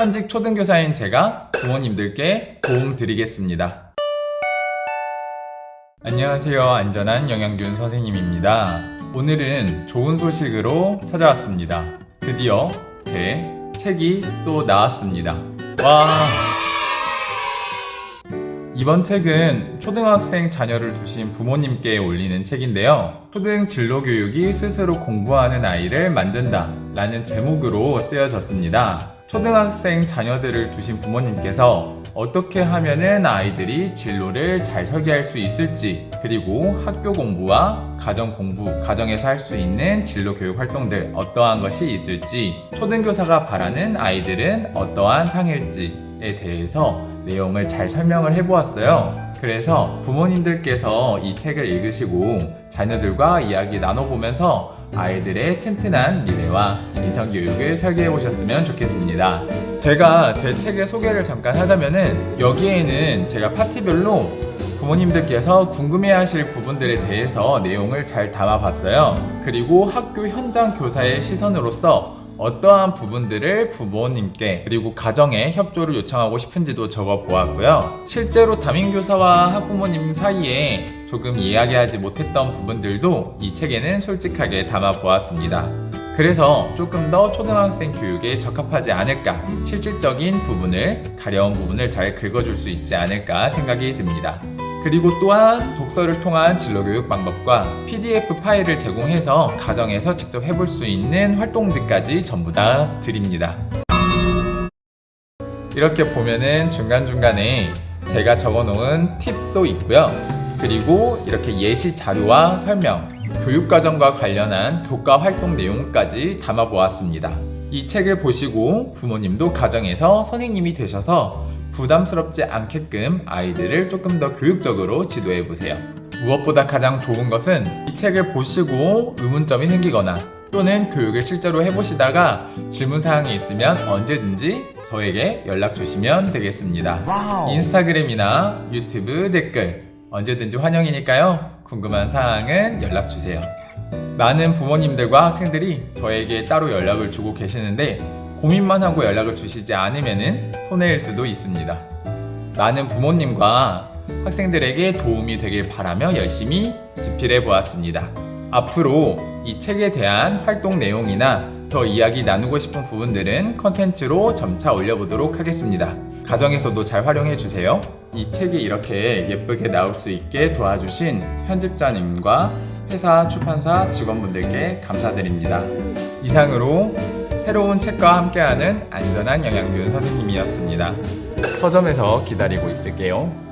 현직 초등교사인 제가 부모님들께 도움 드리겠습니다. 안녕하세요. 안전한 영양균 선생님입니다. 오늘은 좋은 소식으로 찾아왔습니다. 드디어 제 책이 또 나왔습니다. 와. 이번 책은 초등학생 자녀를 두신 부모님께 올리는 책인데요. 초등 진로 교육이 스스로 공부하는 아이를 만든다 라는 제목으로 쓰여졌습니다. 초등학생 자녀들을 두신 부모님께서 어떻게 하면은 아이들이 진로를 잘 설계할 수 있을지, 그리고 학교 공부와 가정 공부, 가정에서 할 수 있는 진로 교육 활동들 어떠한 것이 있을지, 초등교사가 바라는 아이들은 어떠한 상일지에 대해서 내용을 잘 설명을 해보았어요. 그래서 부모님들께서 이 책을 읽으시고 자녀들과 이야기 나눠보면서 아이들의 튼튼한 미래와 인성 교육을 설계해 보셨으면 좋겠습니다. 제가 제 책의 소개를 잠깐 하자면은 여기에는 제가 파티별로 부모님들께서 궁금해하실 부분들에 대해서 내용을 잘 담아봤어요. 그리고 학교 현장 교사의 시선으로서 어떠한 부분들을 부모님께 그리고 가정에 협조를 요청하고 싶은지도 적어 보았고요. 실제로 담임 교사와 학부모님 사이에 조금 이야기하지 못했던 부분들도 이 책에는 솔직하게 담아 보았습니다. 그래서 조금 더 초등학생 교육에 적합하지 않을까, 실질적인 부분을, 가려운 부분을 잘 긁어줄 수 있지 않을까 생각이 듭니다. 그리고 또한 독서를 통한 진로 교육 방법과 PDF 파일을 제공해서 가정에서 직접 해볼 수 있는 활동지까지 전부 다 드립니다. 이렇게 보면은 중간중간에 제가 적어놓은 팁도 있고요. 그리고 이렇게 예시 자료와 설명, 교육과정과 관련한 교과 활동 내용까지 담아보았습니다. 이 책을 보시고 부모님도 가정에서 선생님이 되셔서 부담스럽지 않게끔 아이들을 조금 더 교육적으로 지도해 보세요. 무엇보다 가장 좋은 것은 이 책을 보시고 의문점이 생기거나 또는 교육을 실제로 해보시다가 질문사항이 있으면 언제든지 저에게 연락 주시면 되겠습니다. 인스타그램이나 유튜브 댓글 언제든지 환영이니까요. 궁금한 사항은 연락 주세요. 많은 부모님들과 학생들이 저에게 따로 연락을 주고 계시는데 고민만 하고 연락을 주시지 않으면 손해일 수도 있습니다. 많은 부모님과 학생들에게 도움이 되길 바라며 열심히 집필해 보았습니다. 앞으로 이 책에 대한 활동 내용이나 더 이야기 나누고 싶은 부분들은 컨텐츠로 점차 올려보도록 하겠습니다. 가정에서도 잘 활용해 주세요. 이 책이 이렇게 예쁘게 나올 수 있게 도와주신 편집자님과 회사 출판사 직원분들께 감사드립니다. 이상으로 새로운 책과 함께하는 안전한 영양균 선생님이었습니다. 서점에서 기다리고 있을게요.